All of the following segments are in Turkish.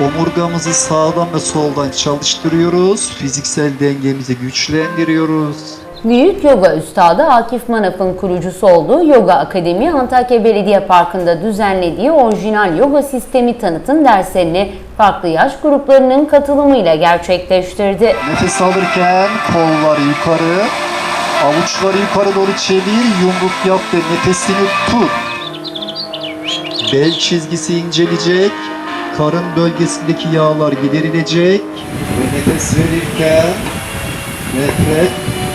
Omurgamızı sağdan ve soldan çalıştırıyoruz. Fiziksel dengemizi güçlendiriyoruz. Büyük yoga üstadı Akif Manaf'ın kurucusu olduğu Yoga Akademi Antakya Belediye Parkı'nda düzenlediği orijinal yoga sistemi tanıtım derslerini farklı yaş gruplarının katılımıyla gerçekleştirdi. Nefes alırken kollar yukarı, avuçları yukarı doğru çevir, yumruk yap ve nefesini tut. Bel çizgisi inceleyecek, karın bölgesindeki yağlar giderilecek ve nefes verirken nefret,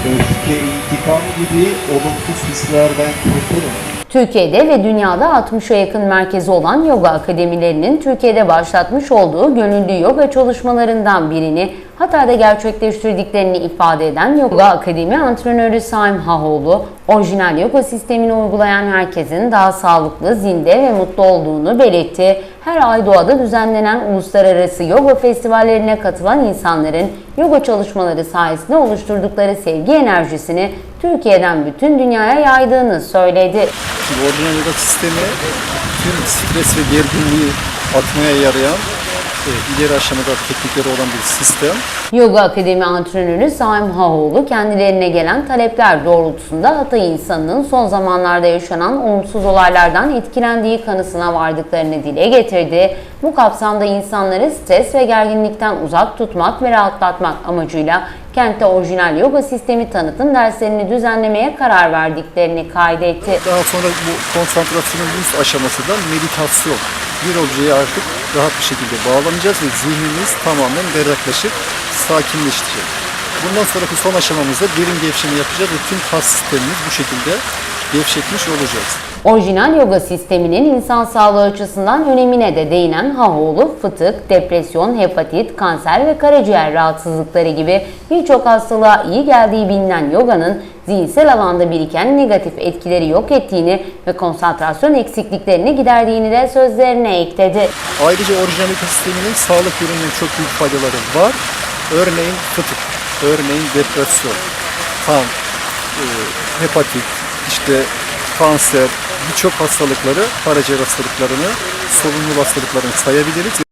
öfke, intikam gibi olumsuz hislerden kurtulun. Türkiye'de ve dünyada 60'a yakın merkezi olan yoga akademilerinin Türkiye'de başlatmış olduğu gönüllü yoga çalışmalarından birini Hatay'da gerçekleştirdiklerini ifade eden Yoga Akademi antrenörü Saim Hahoğlu, orijinal yoga sistemini uygulayan herkesin daha sağlıklı, zinde ve mutlu olduğunu belirtti. Her ay doğada düzenlenen uluslararası yoga festivallerine katılan insanların yoga çalışmaları sayesinde oluşturdukları sevgi enerjisini Türkiye'den bütün dünyaya yaydığını söyledi. Orijinal yoga sistemi tüm stres ve gerginliği atmaya yarayan ileri aşamada teknikleri olan bir sistem. Yoga Akademi antrenörü Saim Hahoğlu kendilerine gelen talepler doğrultusunda Hatay insanının son zamanlarda yaşanan olumsuz olaylardan etkilendiği kanısına vardıklarını dile getirdi. Bu kapsamda insanları stres ve gerginlikten uzak tutmak ve rahatlatmak amacıyla kentte orijinal yoga sistemi tanıtım derslerini düzenlemeye karar verdiklerini kaydetti. Daha sonra bu konsantrasyonun üst aşaması da meditasyon. Bir objeye artık rahat bir şekilde bağlanacağız ve zihnimiz tamamen berraklaşıp sakinleşecek. Bundan sonraki son aşamamızda derin gevşeme yapacağız ve tüm kas sistemimiz bu şekilde gevşetmiş olacağız. Orijinal yoga sisteminin insan sağlığı açısından önemine de değinen Hahoğlu, fıtık, depresyon, hepatit, kanser ve karaciğer rahatsızlıkları gibi birçok hastalığa iyi geldiği bilinen yoganın zihinsel alanda biriken negatif etkileri yok ettiğini ve konsantrasyon eksikliklerini giderdiğini de sözlerine ekledi. Ayrıca orijinal yoga sisteminin sağlık yönünden çok büyük faydaları var. Örneğin fıtık, örneğin depresyon, kan, e, hepatit, işte kanser, birçok hastalıkları, karaciğer hastalıklarını, solunum hastalıklarını sayabiliriz.